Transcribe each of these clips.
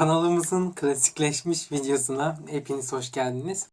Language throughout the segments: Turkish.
Kanalımızın klasikleşmiş videosuna hepiniz hoş geldiniz.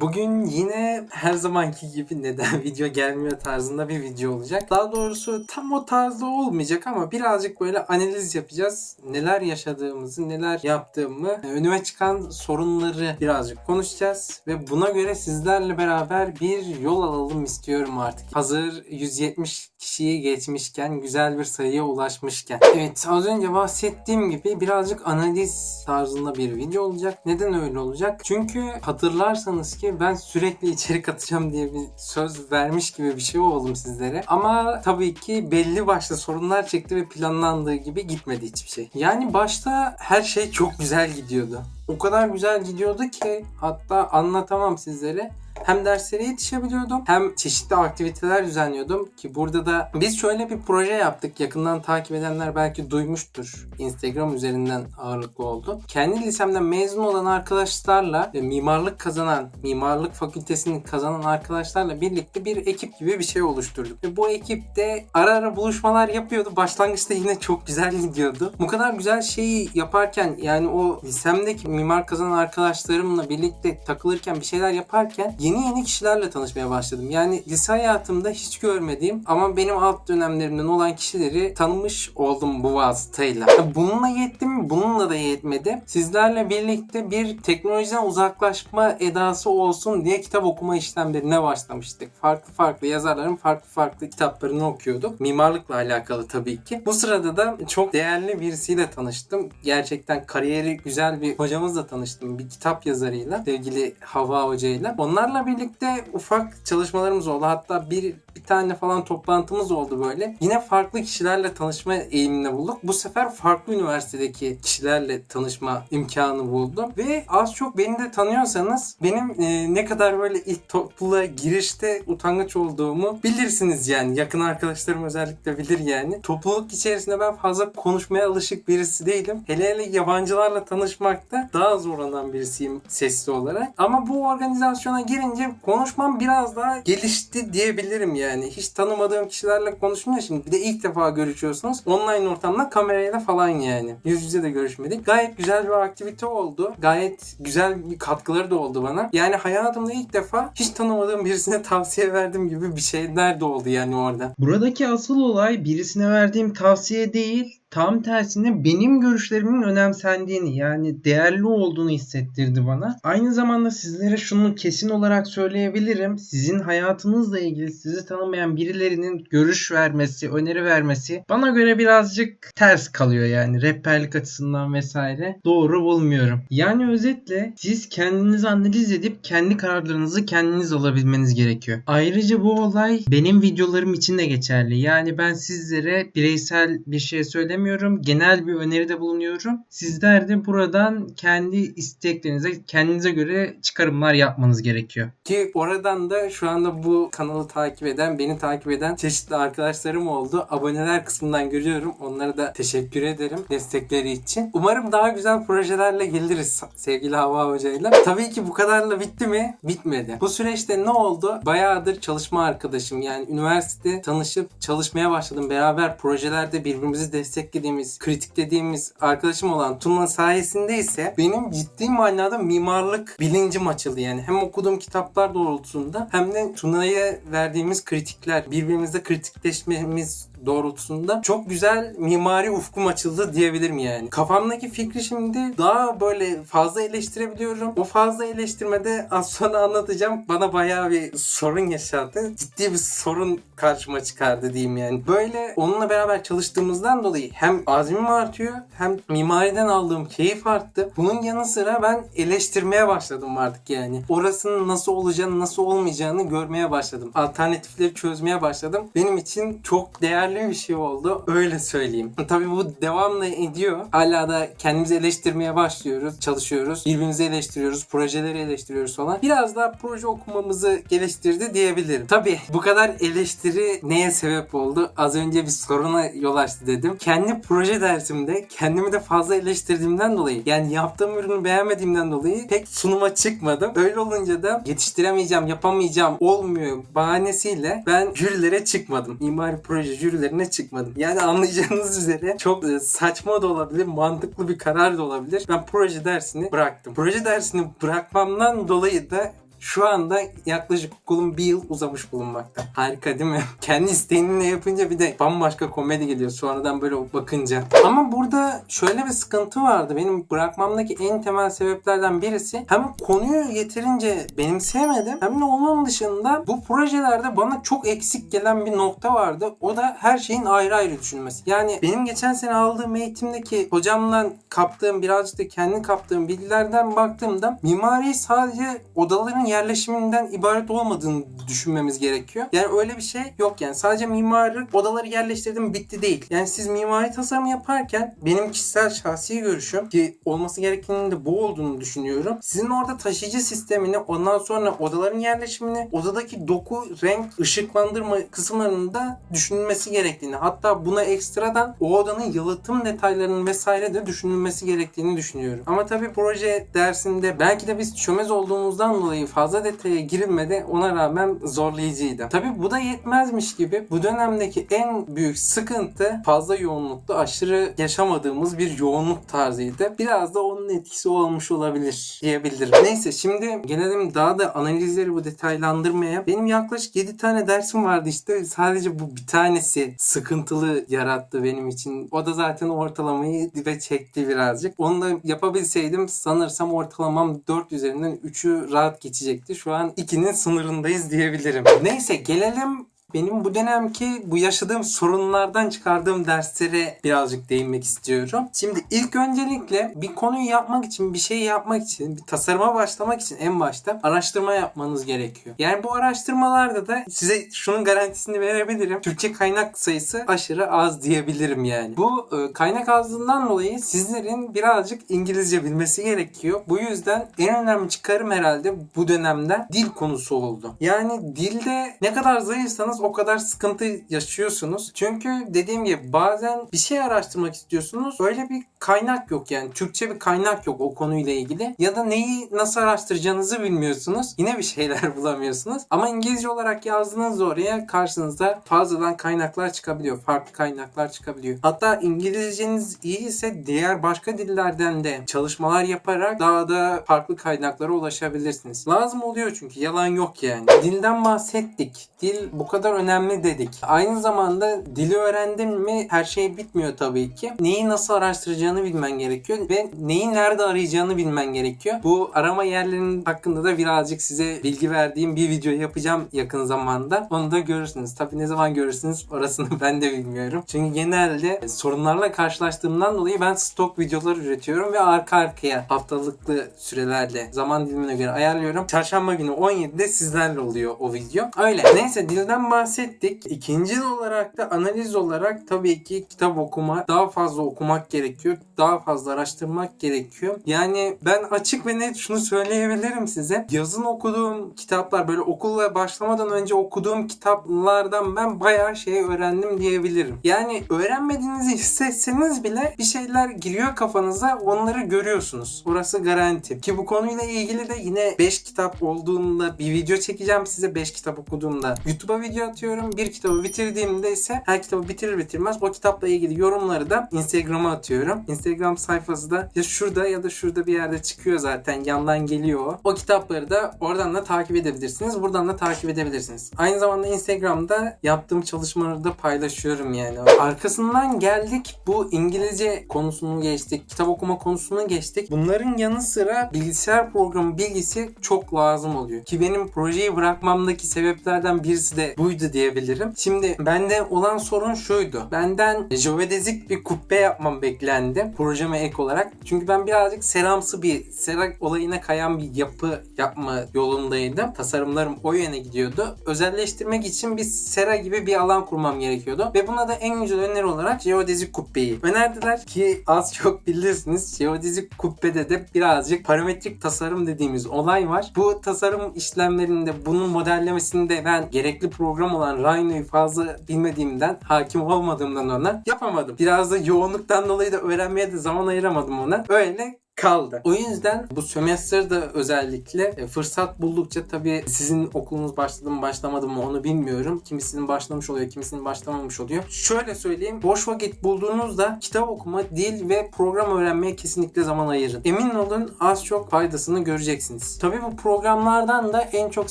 Bugün yine her zamanki gibi neden video gelmiyor tarzında bir video olacak. Daha doğrusu tam o tarzda olmayacak ama birazcık böyle analiz yapacağız. Neler yaşadığımızı, neler yaptığımı, önüme çıkan sorunları birazcık konuşacağız. Ve buna göre sizlerle beraber bir yol alalım istiyorum artık. Hazır 170 kişiyi geçmişken, güzel bir sayıya ulaşmışken. Evet az önce bahsettiğim gibi birazcık analiz tarzında bir video olacak. Neden öyle olacak? Çünkü hatırlarsanız ki ben sürekli içerik atacağım diye bir söz vermiş gibi bir şey oldum sizlere. Ama tabii ki belli başlı sorunlar çekti ve planlandığı gibi gitmedi hiçbir şey. Yani başta her şey çok güzel gidiyordu. O kadar güzel gidiyordu ki hatta anlatamam sizlere hem derslere yetişebiliyordum hem çeşitli aktiviteler düzenliyordum ki burada da biz şöyle bir proje yaptık. Yakından takip edenler belki duymuştur. Instagram üzerinden ağırlıklı oldu. Kendi lisemden mezun olan arkadaşlarla ve mimarlık kazanan, mimarlık fakültesini kazanan arkadaşlarla birlikte bir ekip gibi bir şey oluşturduk. Ve bu ekipte ara ara buluşmalar yapıyordu. Başlangıçta yine çok güzel gidiyordu. Bu kadar güzel şeyi yaparken yani o lisemdeki mimar kazanan arkadaşlarımla birlikte takılırken bir şeyler yaparken yeni yeni kişilerle tanışmaya başladım. Yani lise hayatımda hiç görmediğim ama benim alt dönemlerimden olan kişileri tanımış oldum bu vasıtayla. Bununla yetti mi? Bununla da yetmedi. Sizlerle birlikte bir teknolojiden uzaklaşma edası olsun diye kitap okuma işlemlerine başlamıştık. Farklı farklı yazarların farklı farklı kitaplarını okuyorduk. Mimarlıkla alakalı tabii ki. Bu sırada da çok değerli birisiyle tanıştım. Gerçekten kariyeri güzel bir hocamızla tanıştım. Bir kitap yazarıyla. Sevgili Hava Hoca'yla. Onlarla birlikte ufak çalışmalarımız oldu. Hatta bir bir tane falan toplantımız oldu böyle. Yine farklı kişilerle tanışma eğiliminde bulduk. Bu sefer farklı üniversitedeki kişilerle tanışma imkanı buldum. Ve az çok beni de tanıyorsanız benim e, ne kadar böyle ilk topluluğa girişte utangaç olduğumu bilirsiniz yani. Yakın arkadaşlarım özellikle bilir yani. Topluluk içerisinde ben fazla konuşmaya alışık birisi değilim. Hele hele yabancılarla tanışmakta daha zorlanan birisiyim sesli olarak. Ama bu organizasyona girince konuşmam biraz daha gelişti diyebilirim yani. Hiç tanımadığım kişilerle konuşunca şimdi bir de ilk defa görüşüyorsunuz. Online ortamda kamerayla falan yani. Yüz yüze de görüşmedik. Gayet güzel bir aktivite oldu. Gayet güzel bir katkıları da oldu bana. Yani hayatımda ilk defa hiç tanımadığım birisine tavsiye verdim gibi bir şeyler de oldu yani orada. Buradaki asıl olay birisine verdiğim tavsiye değil, tam tersine benim görüşlerimin önemsendiğini yani değerli olduğunu hissettirdi bana. Aynı zamanda sizlere şunu kesin olarak söyleyebilirim. Sizin hayatınızla ilgili sizi tanımayan birilerinin görüş vermesi, öneri vermesi bana göre birazcık ters kalıyor yani rehberlik açısından vesaire. Doğru bulmuyorum. Yani özetle siz kendinizi analiz edip kendi kararlarınızı kendiniz alabilmeniz gerekiyor. Ayrıca bu olay benim videolarım için de geçerli. Yani ben sizlere bireysel bir şey söylemiyorum. Genel bir öneride bulunuyorum. Sizler de buradan kendi isteklerinize, kendinize göre çıkarımlar yapmanız gerekiyor. Ki oradan da şu anda bu kanalı takip eden, beni takip eden çeşitli arkadaşlarım oldu. Aboneler kısmından görüyorum. Onlara da teşekkür ederim destekleri için. Umarım daha güzel projelerle geliriz sevgili Hava Hoca'yla. Tabii ki bu kadarla bitti mi? Bitmedi. Bu süreçte ne oldu? Bayağıdır çalışma arkadaşım. Yani üniversitede tanışıp çalışmaya başladım. Beraber projelerde birbirimizi desteklediğimiz, kritiklediğimiz arkadaşım olan Tuna sayesinde ise benim ciddi manada mimarlık bilincim açıldı yani. Hem okuduğum kitaplar doğrultusunda hem de Tuna'ya verdiğimiz kritikler, birbirimizle kritikleşmemiz doğrultusunda çok güzel mimari ufkum açıldı diyebilirim yani. Kafamdaki fikri şimdi daha böyle fazla eleştirebiliyorum. O fazla eleştirmede az sonra anlatacağım. Bana bayağı bir sorun yaşattı. Ciddi bir sorun karşıma çıkardı diyeyim yani. Böyle onunla beraber çalıştığımızdan dolayı hem azmim artıyor hem mimariden aldığım keyif arttı. Bunun yanı sıra ben eleştirmeye başladım artık yani. Orasının nasıl olacağını, nasıl olmayacağını görmeye başladım. Alternatifleri çözmeye başladım. Benim için çok değerli değerli bir şey oldu. Öyle söyleyeyim. Tabii bu devamlı ediyor. Hala da kendimizi eleştirmeye başlıyoruz. Çalışıyoruz. Birbirimizi eleştiriyoruz. Projeleri eleştiriyoruz falan. Biraz daha proje okumamızı geliştirdi diyebilirim. Tabii bu kadar eleştiri neye sebep oldu? Az önce bir soruna yol açtı dedim. Kendi proje dersimde kendimi de fazla eleştirdiğimden dolayı yani yaptığım ürünü beğenmediğimden dolayı pek sunuma çıkmadım. Öyle olunca da yetiştiremeyeceğim, yapamayacağım, olmuyor bahanesiyle ben jürilere çıkmadım. Mimari proje jürilerine çıkmadım. Yani anlayacağınız üzere çok e, saçma da olabilir, mantıklı bir karar da olabilir. Ben proje dersini bıraktım. Proje dersini bırakmamdan dolayı da şu anda yaklaşık okulum bir yıl uzamış bulunmakta. Harika değil mi? Kendi isteğinle yapınca bir de bambaşka komedi geliyor sonradan böyle bakınca. Ama burada şöyle bir sıkıntı vardı. Benim bırakmamdaki en temel sebeplerden birisi hem konuyu yeterince benimseyemedim hem de onun dışında bu projelerde bana çok eksik gelen bir nokta vardı. O da her şeyin ayrı ayrı düşünmesi. Yani benim geçen sene aldığım eğitimdeki hocamdan kaptığım birazcık da kendi kaptığım bilgilerden baktığımda mimari sadece odaların yerleşiminden ibaret olmadığını düşünmemiz gerekiyor. Yani öyle bir şey yok yani. Sadece mimarlık odaları yerleştirdim bitti değil. Yani siz mimari tasarım yaparken benim kişisel şahsi görüşüm ki olması gerekenin de bu olduğunu düşünüyorum. Sizin orada taşıyıcı sistemini ondan sonra odaların yerleşimini odadaki doku, renk, ışıklandırma kısımlarını da düşünülmesi gerektiğini hatta buna ekstradan o odanın yalıtım detaylarının vesaire de düşünülmesi gerektiğini düşünüyorum. Ama tabii proje dersinde belki de biz çömez olduğumuzdan dolayı fazla detaya girilmedi ona rağmen zorlayıcıydı. Tabii bu da yetmezmiş gibi bu dönemdeki en büyük sıkıntı fazla yoğunlukta aşırı yaşamadığımız bir yoğunluk tarzıydı. Biraz da onun etkisi olmuş olabilir diyebilirim. Neyse şimdi gelelim daha da analizleri bu detaylandırmaya. Benim yaklaşık 7 tane dersim vardı işte. Sadece bu bir tanesi sıkıntılı yarattı benim için. O da zaten ortalamayı dibe çekti birazcık. Onu da yapabilseydim sanırsam ortalamam 4 üzerinden 3'ü rahat geçecekti. Şu an 2'nin sınırındayız diyebilirim. Neyse gelelim benim bu dönemki bu yaşadığım sorunlardan çıkardığım derslere birazcık değinmek istiyorum. Şimdi ilk öncelikle bir konuyu yapmak için, bir şey yapmak için, bir tasarıma başlamak için en başta araştırma yapmanız gerekiyor. Yani bu araştırmalarda da size şunun garantisini verebilirim. Türkçe kaynak sayısı aşırı az diyebilirim yani. Bu e, kaynak azlığından dolayı sizlerin birazcık İngilizce bilmesi gerekiyor. Bu yüzden en önemli çıkarım herhalde bu dönemde dil konusu oldu. Yani dilde ne kadar zayıfsanız o kadar sıkıntı yaşıyorsunuz. Çünkü dediğim gibi bazen bir şey araştırmak istiyorsunuz. Öyle bir kaynak yok yani. Türkçe bir kaynak yok o konuyla ilgili. Ya da neyi nasıl araştıracağınızı bilmiyorsunuz. Yine bir şeyler bulamıyorsunuz. Ama İngilizce olarak yazdığınız oraya karşınızda fazladan kaynaklar çıkabiliyor. Farklı kaynaklar çıkabiliyor. Hatta İngilizceniz iyi ise diğer başka dillerden de çalışmalar yaparak daha da farklı kaynaklara ulaşabilirsiniz. Lazım oluyor çünkü yalan yok yani. Dilden bahsettik. Dil bu kadar önemli dedik. Aynı zamanda dili öğrendin mi her şey bitmiyor tabii ki. Neyi nasıl araştıracağını bilmen gerekiyor ve neyi nerede arayacağını bilmen gerekiyor. Bu arama yerlerinin hakkında da birazcık size bilgi verdiğim bir video yapacağım yakın zamanda. Onu da görürsünüz. Tabii ne zaman görürsünüz orasını ben de bilmiyorum. Çünkü genelde sorunlarla karşılaştığımdan dolayı ben stok videolar üretiyorum ve arka arkaya haftalıklı sürelerle zaman dilimine göre ayarlıyorum. Çarşamba günü 17'de sizlerle oluyor o video. Öyle. Neyse dilden bahsettik. İkinci olarak da analiz olarak tabii ki kitap okuma, daha fazla okumak gerekiyor. Daha fazla araştırmak gerekiyor. Yani ben açık ve net şunu söyleyebilirim size. Yazın okuduğum kitaplar böyle okulla başlamadan önce okuduğum kitaplardan ben bayağı şey öğrendim diyebilirim. Yani öğrenmediğinizi hissetseniz bile bir şeyler giriyor kafanıza onları görüyorsunuz. Orası garanti. Ki bu konuyla ilgili de yine 5 kitap olduğunda bir video çekeceğim size 5 kitap okuduğumda. YouTube'a video atıyorum. Bir kitabı bitirdiğimde ise her kitabı bitirir bitirmez o kitapla ilgili yorumları da Instagram'a atıyorum. Instagram sayfası da ya şurada ya da şurada bir yerde çıkıyor zaten. Yandan geliyor o. Kitapları da oradan da takip edebilirsiniz. Buradan da takip edebilirsiniz. Aynı zamanda Instagram'da yaptığım çalışmaları da paylaşıyorum yani. Arkasından geldik bu İngilizce konusunu geçtik. Kitap okuma konusunu geçtik. Bunların yanı sıra bilgisayar programı bilgisi çok lazım oluyor. Ki benim projeyi bırakmamdaki sebeplerden birisi de buydu buydu diyebilirim. Şimdi bende olan sorun şuydu. Benden jeodezik bir kubbe yapmam beklendi projeme ek olarak. Çünkü ben birazcık seramsı bir sera olayına kayan bir yapı yapma yolundaydım. Tasarımlarım o yöne gidiyordu. Özelleştirmek için bir sera gibi bir alan kurmam gerekiyordu. Ve buna da en güzel öneri olarak jeodezik kubbeyi önerdiler ki az çok bilirsiniz. Jeodezik kubbede de birazcık parametrik tasarım dediğimiz olay var. Bu tasarım işlemlerinde bunun modellemesinde ben gerekli program olan Rhino'yu fazla bilmediğimden, hakim olmadığımdan ona yapamadım. Biraz da yoğunluktan dolayı da öğrenmeye de zaman ayıramadım ona. Öyle kaldı. O yüzden bu sömestrde özellikle e, fırsat buldukça tabii sizin okulunuz başladı mı başlamadı mı onu bilmiyorum. Kimisinin başlamış oluyor, kimisinin başlamamış oluyor. Şöyle söyleyeyim. Boş vakit bulduğunuzda kitap okuma, dil ve program öğrenmeye kesinlikle zaman ayırın. Emin olun az çok faydasını göreceksiniz. Tabii bu programlardan da en çok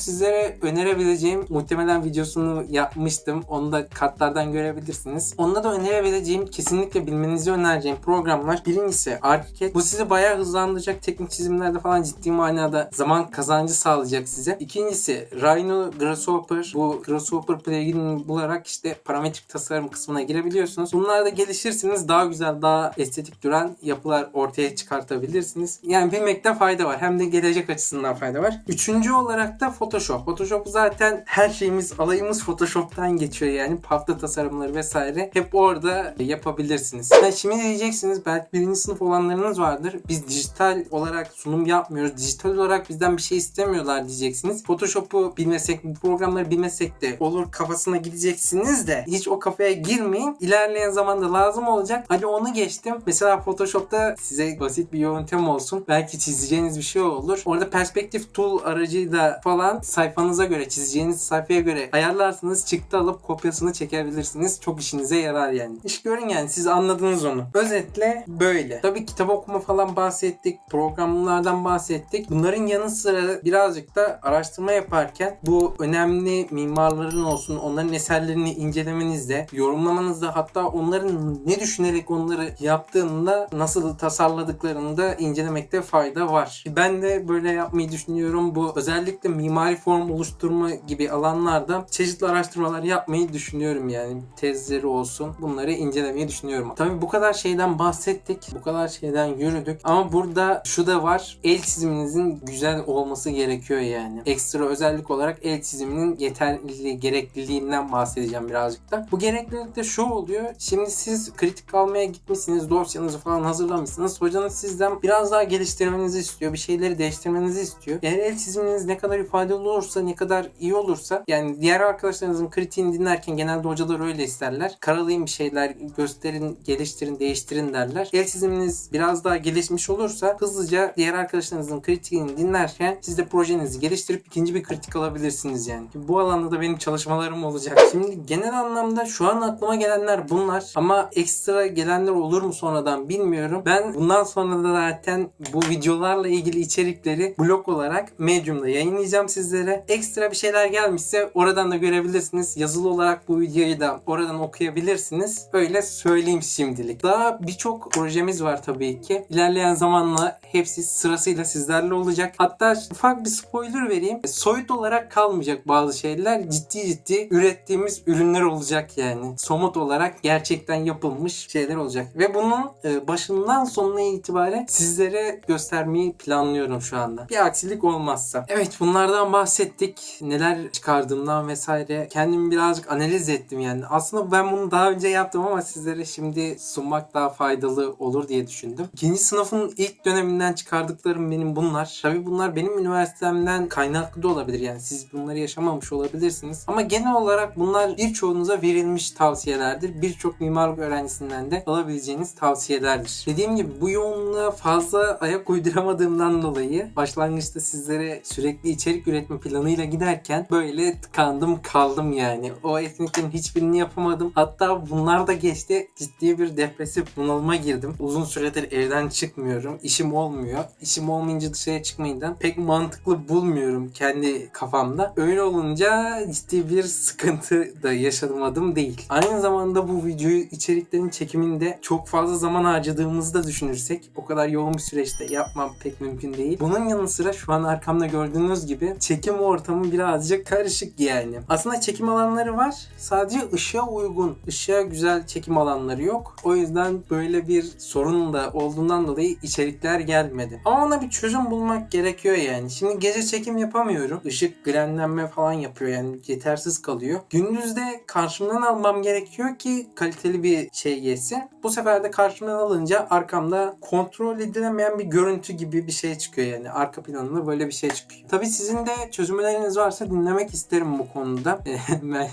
sizlere önerebileceğim muhtemelen videosunu yapmıştım. Onu da kartlardan görebilirsiniz. Onda da önerebileceğim kesinlikle bilmenizi önereceğim programlar. Birincisi ArchiCAD. Bu sizi bayağı hızlandıracak teknik çizimlerde falan ciddi manada zaman kazancı sağlayacak size. İkincisi Rhino Grasshopper. Bu Grasshopper plugin'i bularak işte parametrik tasarım kısmına girebiliyorsunuz. Bunlarda gelişirsiniz daha güzel, daha estetik duran yapılar ortaya çıkartabilirsiniz. Yani bilmekte fayda var. Hem de gelecek açısından fayda var. Üçüncü olarak da Photoshop. Photoshop zaten her şeyimiz, alayımız Photoshop'tan geçiyor yani. Hafta tasarımları vesaire hep orada yapabilirsiniz. Yani şimdi diyeceksiniz belki birinci sınıf olanlarınız vardır. Biz dijital olarak sunum yapmıyoruz. Dijital olarak bizden bir şey istemiyorlar diyeceksiniz. Photoshop'u bilmesek, bu programları bilmesek de olur kafasına gideceksiniz de hiç o kafaya girmeyin. İlerleyen zamanda lazım olacak. Hadi onu geçtim. Mesela Photoshop'ta size basit bir yöntem olsun. Belki çizeceğiniz bir şey olur. Orada perspektif tool aracıyla falan sayfanıza göre, çizeceğiniz sayfaya göre ayarlarsınız. Çıktı alıp kopyasını çekebilirsiniz. Çok işinize yarar yani. İş görün yani siz anladınız onu. Özetle böyle. Tabii kitap okuma falan bahsettik. Programlardan bahsettik. Bunların yanı sıra birazcık da araştırma yaparken bu önemli mimarların olsun onların eserlerini incelemenizde, yorumlamanızda hatta onların ne düşünerek onları yaptığında nasıl tasarladıklarını da incelemekte fayda var. Ben de böyle yapmayı düşünüyorum. Bu özellikle mimari form oluşturma gibi alanlarda çeşitli araştırmalar yapmayı düşünüyorum yani. Tezleri olsun. Bunları incelemeyi düşünüyorum. Tabii bu kadar şeyden bahsettik. Bu kadar şeyden yürüdük. Ama burada şu da var. El çiziminizin güzel olması gerekiyor yani. Ekstra özellik olarak el çiziminin yeterli gerekliliğinden bahsedeceğim birazcık da. Bu gereklilik de şu oluyor. Şimdi siz kritik almaya gitmişsiniz. Dosyanızı falan hazırlamışsınız. Hocanız sizden biraz daha geliştirmenizi istiyor. Bir şeyleri değiştirmenizi istiyor. Eğer el çiziminiz ne kadar ifadeli olursa, ne kadar iyi olursa yani diğer arkadaşlarınızın kritiğini dinlerken genelde hocalar öyle isterler. Karalayın bir şeyler, gösterin, geliştirin, değiştirin derler. El çiziminiz biraz daha gelişmiş olursa hızlıca diğer arkadaşlarınızın kritiğini dinlerken siz de projenizi geliştirip ikinci bir kritik alabilirsiniz yani. Bu alanda da benim çalışmalarım olacak. Şimdi genel anlamda şu an aklıma gelenler bunlar ama ekstra gelenler olur mu sonradan bilmiyorum. Ben bundan sonra da zaten bu videolarla ilgili içerikleri blog olarak Medium'da yayınlayacağım sizlere. Ekstra bir şeyler gelmişse oradan da görebilirsiniz. Yazılı olarak bu videoyu da oradan okuyabilirsiniz. Öyle söyleyeyim şimdilik. Daha birçok projemiz var tabii ki. İlerleyen zamanla hepsi sırasıyla sizlerle olacak. Hatta ufak bir spoiler vereyim. Soyut olarak kalmayacak bazı şeyler. Ciddi ciddi ürettiğimiz ürünler olacak yani. Somut olarak gerçekten yapılmış şeyler olacak. Ve bunun e, başından sonuna itibaren sizlere göstermeyi planlıyorum şu anda. Bir aksilik olmazsa. Evet bunlardan bahsettik. Neler çıkardığımdan vesaire. Kendimi birazcık analiz ettim yani. Aslında ben bunu daha önce yaptım ama sizlere şimdi sunmak daha faydalı olur diye düşündüm. İkinci sınıfın ilk döneminden çıkardıklarım benim bunlar. Tabii bunlar benim üniversitemden kaynaklı da olabilir. Yani siz bunları yaşamamış olabilirsiniz. Ama genel olarak bunlar birçoğunuza verilmiş tavsiyelerdir. Birçok mimarlık öğrencisinden de alabileceğiniz tavsiyelerdir. Dediğim gibi bu yoğunluğa fazla ayak uyduramadığımdan dolayı başlangıçta sizlere sürekli içerik üretme planıyla giderken böyle tıkandım kaldım yani. O etkinliklerin hiçbirini yapamadım. Hatta bunlar da geçti. Ciddi bir depresif bunalıma girdim. Uzun süredir evden çıkmıyorum çıkamıyorum. İşim olmuyor. İşim olmayınca dışarıya çıkmayı pek mantıklı bulmuyorum kendi kafamda. Öyle olunca ciddi bir sıkıntı da yaşamadım değil. Aynı zamanda bu videoyu içeriklerin çekiminde çok fazla zaman harcadığımızı da düşünürsek o kadar yoğun bir süreçte yapmam pek mümkün değil. Bunun yanı sıra şu an arkamda gördüğünüz gibi çekim ortamı birazcık karışık yani. Aslında çekim alanları var. Sadece ışığa uygun, ışığa güzel çekim alanları yok. O yüzden böyle bir sorun da olduğundan dolayı içerikler gelmedi. Ama ona bir çözüm bulmak gerekiyor yani. Şimdi gece çekim yapamıyorum. Işık grenlenme falan yapıyor yani yetersiz kalıyor. Gündüz de karşımdan almam gerekiyor ki kaliteli bir şey geçsin. Bu sefer de karşımdan alınca arkamda kontrol edilemeyen bir görüntü gibi bir şey çıkıyor yani. Arka planında böyle bir şey çıkıyor. Tabii sizin de çözümleriniz varsa dinlemek isterim bu konuda. ben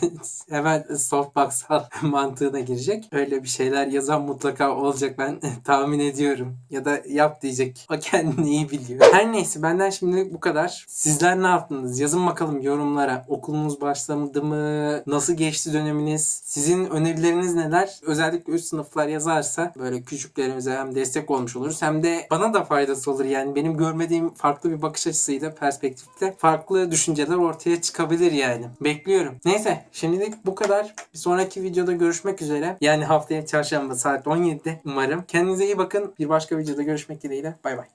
hemen softbox mantığına girecek. Öyle bir şeyler yazan mutlaka olacak ben tahmin ediyorum. Ya da yap diyecek. O kendini iyi biliyor. Her neyse benden şimdilik bu kadar. Sizler ne yaptınız? Yazın bakalım yorumlara. Okulunuz başladı mı? Nasıl geçti döneminiz? Sizin önerileriniz neler? Özellikle üst sınıflar yazarsa böyle küçüklerimize hem destek olmuş oluruz hem de bana da faydası olur. Yani benim görmediğim farklı bir bakış açısıyla perspektifte farklı düşünceler ortaya çıkabilir yani. Bekliyorum. Neyse şimdilik bu kadar. Bir sonraki videoda görüşmek üzere. Yani haftaya çarşamba saat 17'de umarım. Kendinize iyi bakın. Bir başka videoda görüşmek dileğiyle. Bay bay.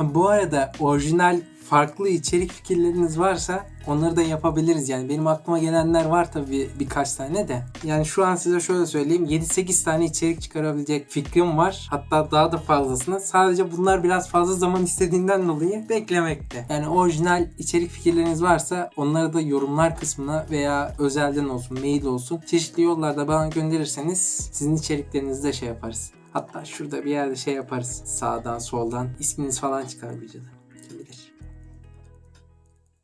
Bu arada orijinal farklı içerik fikirleriniz varsa onları da yapabiliriz yani. Benim aklıma gelenler var tabii birkaç tane de. Yani şu an size şöyle söyleyeyim. 7-8 tane içerik çıkarabilecek fikrim var. Hatta daha da fazlasını. Sadece bunlar biraz fazla zaman istediğinden dolayı beklemekte. Yani orijinal içerik fikirleriniz varsa onları da yorumlar kısmına veya özelden olsun, mail olsun çeşitli yollarda bana gönderirseniz sizin içeriklerinizi de şey yaparız. Hatta şurada bir yerde şey yaparız. Sağdan soldan isminiz falan çıkar videoda.